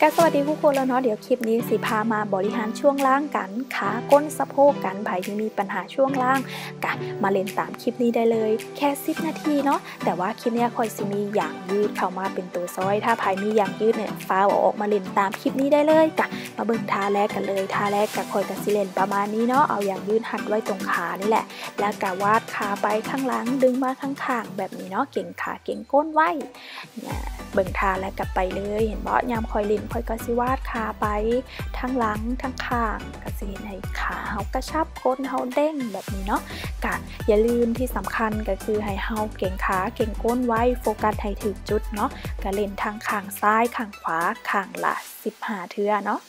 ก็สวัสดีผู้คนแล้วเนาะเดี๋ยวคลิปนี้สิพามาบริหารช่วงล่างกันขาก้นสะโพกกันไผที่มีปัญหาช่วงล่างกะมาเล่นตามคลิปนี้ได้เลย แค่10นาทีเนาะแต่ว่าคลิปนี้คอยสิมีอย่างยืดเข้ามาเป็นตัวซอย ถ้าไผมีอย่างยืดเนี่ยฟ้าเอาออกมาเล่นตามคลิปนี้ได้เลยกะมาเบิ่งท่าแรกกันเลยท่าแรกกะคอยกะสิเล่นประมาณนี้เนาะเอาอย่างยืดหัดไว้ตรงขานี่แหละ แล้วกะวาดขาไปข้างหลังดึงมาข้างๆแบบนี้เนาะเก่งขาเก่งก้นไว้เนี่ย เบิ่งท่าแล้วกลับไปเลย เห็นบ่ยามคอยเล่นคอยกะสิวาดขาไปทั้งหลังทั้งข้างกะสิเห็นให้ขาเฮากระชับก้นเฮาเด้งแบบนี้เนาะกะอย่าลืมที่สำคัญก็คือให้เฮาเก่งขาเก่งก้นไว้โฟกัสให้ถึงจุดเนาะกะเล่นทางข้างซ้ายข้างขวาข้างละ15เทื่อเนาะ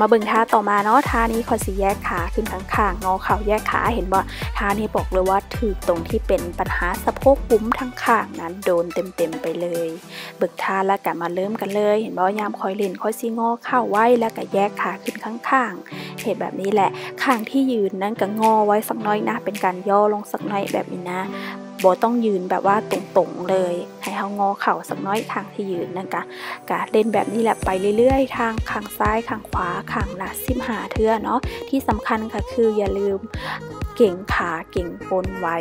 มาเบิ่งท่าต่อมาเนาะท่านี้คอสิแยกขาขึ้นข้างๆงอเข่าแยกขาเห็นบ่ท่านี้บอกเลยว่าถือตรงที่เป็นปัญหาสะโพกปุ้มทั้งข้างนั้นโดนเต็มๆไปเลยเบิกท่าแล้วกลับมาเริ่มกันเลย เห็นบ่ยามคอยเล่นคอยสิงอเข่าไว้แล้วก็แยกขาขึ้นข้างๆเหตุแบบนี้แหละข้างที่ยืนนั้นก็งอไว้สักน้อยนะเป็นการย่อลงสักน้อยแบบนี้นะ บต้องยืนแบบว่าตรงๆเลย ให้เขางอเข่าสักน้อยทางที่ยืนนะคะกะเล่นแบบนี้แหละไปเรื่อยๆ ทางข้างซ้ายข้างขวาข้างละสิบหาเทือเนาะที่สำคัญค่ะคืออย่าลืมเก่งขาเก่งปนไว้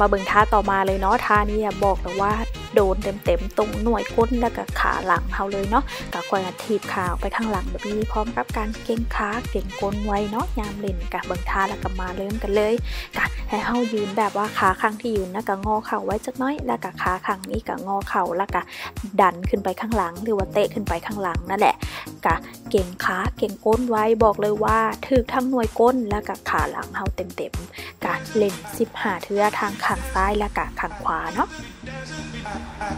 มาเบิ่งท่าต่อมาเลยเนาะท่านี้บอกเลยว่า โดนเต็มๆตรงหน่วยก้นแล้วก็ขาหลังเฮาเลยเนาะก็คอยทีบขาไปข้างหลังแบบนี้พร้อมกับการเก่งขาเก่งก้นไว้เนาะยามเล่นกะเบิ่งท่าแล้วก็มาเริ่มกันเลยกะให้เฮายืนแบบว่าขาข้างที่ยืนนะก็งอเข่าไว้จักน้อย แล้วก็ขาข้างนี้ก็งอเข่าแล้วก็ดันขึ้นไปข้างหลัง หรือว่าเตะขึ้นไปข้างหลังนั่นแหละกะเก่งขาเก่งก้นไว้บอกเลยว่าถึกทั้งหน่วยก้นแล้วก็ขาหลังเฮาเต็มๆกะเล่น15เทือทางข้างซ้ายและกะข้างขวาเนาะ กล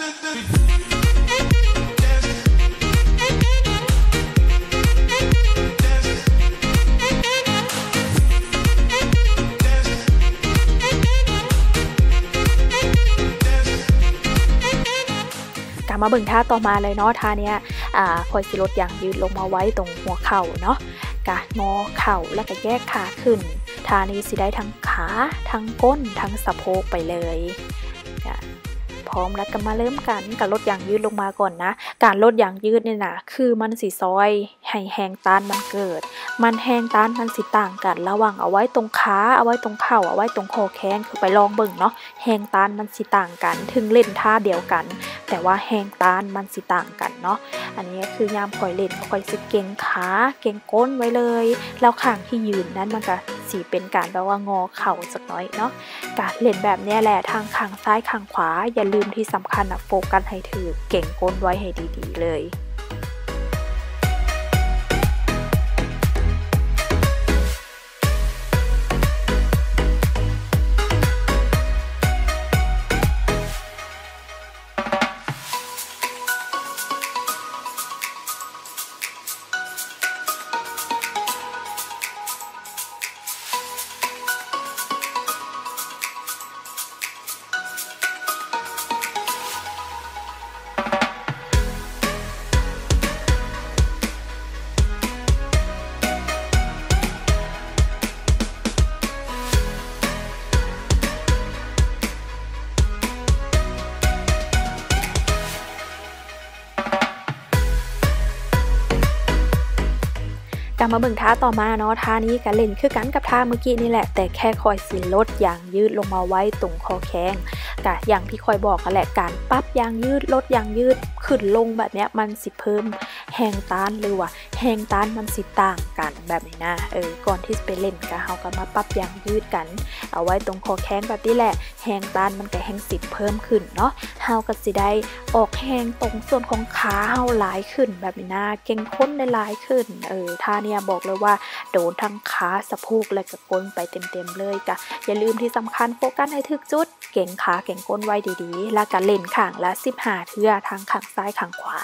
ั มาเบิ่งท่าต่อมาเลยเนาะท่าเนี้ยอ่าคอยสิลดอย่างยืดลงมาไว้ตรงหัวเข่าเนาะกะงอเข่าแล้วก็แยกขาขึ้นท่านี้สิได้ทั้งขาทั้งก้นทั้งสะโพกไปเลย พร้อมแล้วก็มาเริ่มกันกับลดอย่างยืดลงมาก่อนนะ การลดอย่างยืดเนี่ยนะคือมันสีซอยให้แหงต้านมันเกิด มันแหงต้านมันสิต่างกัน ระหว่างเอาไว้ตรงขาเอาไว้ตรงเข่าเอาไว้ตรงคอแขนคือไปลองเบิ่งเนาะแหงต้านมันสิต่างกัน ถึงเล่นท่าเดียวกัน แต่ว่าแหงต้านมันสิต่างกันเนาะอันนี้คือยามคอยเล่นคอยสิเก่งขาเก่งก้นไว้เลย แล้วข้างที่ยืนนั้นมันก็ สีเป็นการแบบว่างอเข่าสักน้อยเนาะการเล่นแบบนี้แหละทางข้างซ้ายข้างขวา อย่าลืมที่สำคัญนะโฟกัสให้ถือเก่งก้นไว้ให้ดีๆเลย「 กลับมาเบิ่งท่าต่อมาเนาะท่านี้ก็เล่นคือกันกับท่าเมื่อกี้นี่แหละ แต่แค่คอยสิลดอย่างยืดลงมาไว้ตรงคอแข้งกะอย่างที่คอยบอกกันแหละการปั๊บยางยืดลดยางยืดขึ้นลงแบบเนี้ยมันสิเพิ่ม แหงตานหรือว่าแหงตานมันสิต่างกันแบบนี้นะเออก่อนที่จะไปเล่นก็เฮาก็มาปรับยางยืดกัน เอาไว้ตรงคอแข้งแบบนี้แหละแหงตานมันก็แหงสิเพิ่มขึ้นเนาะเฮาก็สิได้ออกแหงตรงส่วนของขาเฮาหลายขึ้นแบบนี้นะเก่งค้นได้หลายขึ้นเออท่าเนี้ยบอกเลยว่าโดนทั้งขาสะโพกและกระก้นไปเต็มๆเลยกะอย่าลืมที่สำคัญโฟกัสให้ถึกจุด เก่งขาเก่งก้นไว้ดีๆ แล้วก็เล่นข้างละ15เทื่อทางข้างซ้ายข้างขวา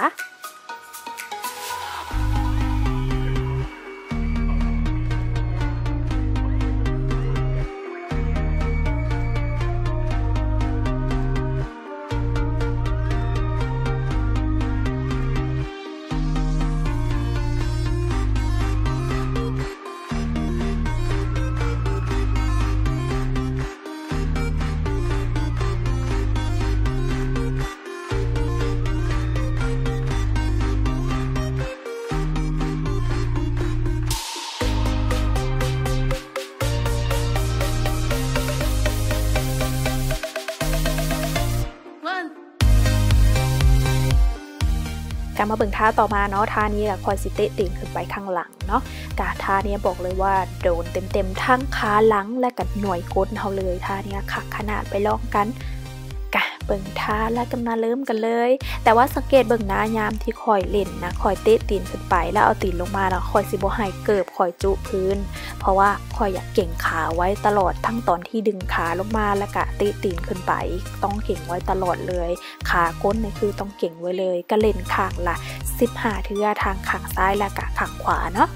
การมาเบิ่งท่าต่อมาเนาะท่านี้กับคอยสิเตะติ่งขึ้นไปข้างหลังเนาะกาท่านี้บอกเลยว่าโดนเต็มๆทั้งขาหลังและกับหน่วยก้นเขาเลยท่านี้คักขนาดไปลองกัน เบิ่งท่าแล้วกันมาเริ่มกันเลย แต่ว่าสังเกตเบิ่งหน้ายามที่คอยเล่นนะคอยเตะตีนขึ้นไปแล้วเอาตีนลงมาแล้วคอยสิบ่ให้เกิบคอยจุพื้น เพราะว่าคอยอยากเก่งขาไว้ตลอดทั้งตอนที่ดึงขาลงมาแล้วก็เตะตีนขึ้นไป ต้องเก่งไว้ตลอดเลย ขาก้นนี่คือต้องเก่งไว้เลยก็เล่นข้างละ15เทื่อทางข้างซ้ายและกะข้างขวาเนาะ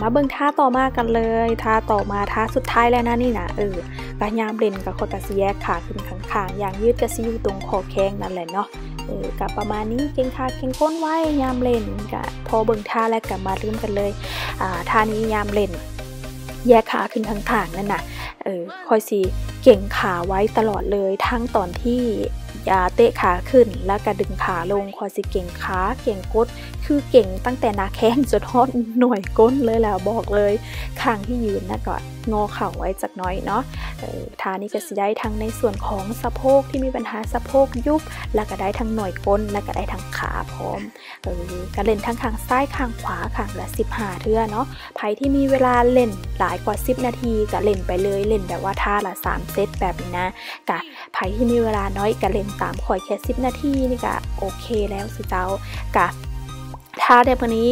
มาเบิ่งท่าต่อมากันเลยท่าต่อมาท่าสุดท้ายแล้วนะนี่นะเออกะยามเล่นกับคอยกะสิแยกขาขึ้นข้างๆอย่างยืดกะสิอยู่ตรงคอแข้งนั่นแหละเนาะเออกับประมาณนี้เก่งขาเก่งก้นไว้ยามเล่นกะพอเบิ่งท่าแล้วกลับมาเริ่มกันเลยอ่าท่านี้ยามเล่น แยกขาขึ้นข้างๆนั่นน่ะเออคอยสิเก่งขาไว้ตลอดเลยทั้งตอนที่ยาเตะขาขึ้นแล้วก็ดึงขาลงคอยสิเก่งขาเก่งกด คือเก่งตั้งแต่นาแข้งจนฮอดหน่วยก้นเลยแหล้วบอกเลยข้างที่ยืนนะก็งอเข่าไว้จักหน้อยเนาะท่านี้ก็สิได้ทั้งในส่วนของสะโพกที่มีปัญหาสะโพกยุบ แล้วก็ได้ทั้งหน่วยก้นแล้วก็ได้ทั้งขาพร้อมเออก็เล่นทั้งข้างซ้ายข้างขวาข้างละ15เทื่อเนาะไผที่มีเวลาเล่นหลายกว่า 10 นาทีก็เล่นไปเลยเล่นแบบว่าท่าละ3เซตแบบนี้นะกะไผที่มีเวลาน้อยก็เล่นตามข่อยแค่10 นาทีนี่ก็โอเคแล้วสิเจ้ากะ ท่าในวันนี้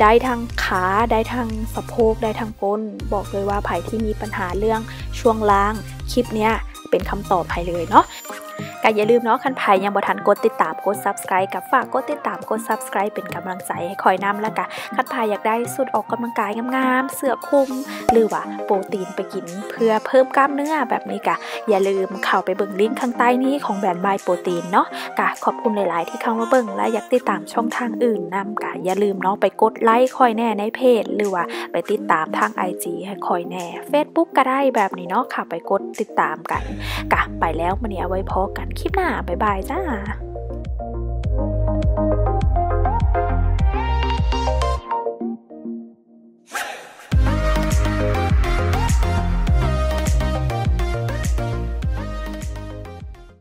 ได้ทั้งขาได้ทั้งสะโพกได้ทั้งก้น บอกเลยว่าไผ่ที่มีปัญหาเรื่องช่วงล่างคลิปเนี้ยเป็นคำตอบให้เลยเนาะ ก็อย่าลืมเนาะคันไผ่ยังบ่ทันกดติดตามกด subscribe กับฝากกดติดตามกด subscribe เป็นกำลังใจให้คอยนำแล้วก็คันไผ่อยากได้สูตรออกกำลังกายงามๆเสื้อคลุม หรือว่าโปรตีนไปกินเพื่อเพิ่มกล้ามเนื้อแบบนี้กะอย่าลืมเข้าไปเบิ่งลิงก์ข้างใต้นี้ของแบรนด์บายโปรตีนเนาะกะขอบคุณหลาย ๆ ที่เข้ามาเบิ่งและอยากติดตามช่องทางอื่นนำกะอย่าลืมเนาะไปกดไลค์คอยแน่ในเพจ หรือว่าไปติดตามทาง IG ให้คอยแน่ Facebook ก็ได้แบบนี้เนาะค่ะไปกดติดตามกันกะไปแล้วมันนี้เอาไว้พอกันคลิปหน้าบ๊ายบายจ้า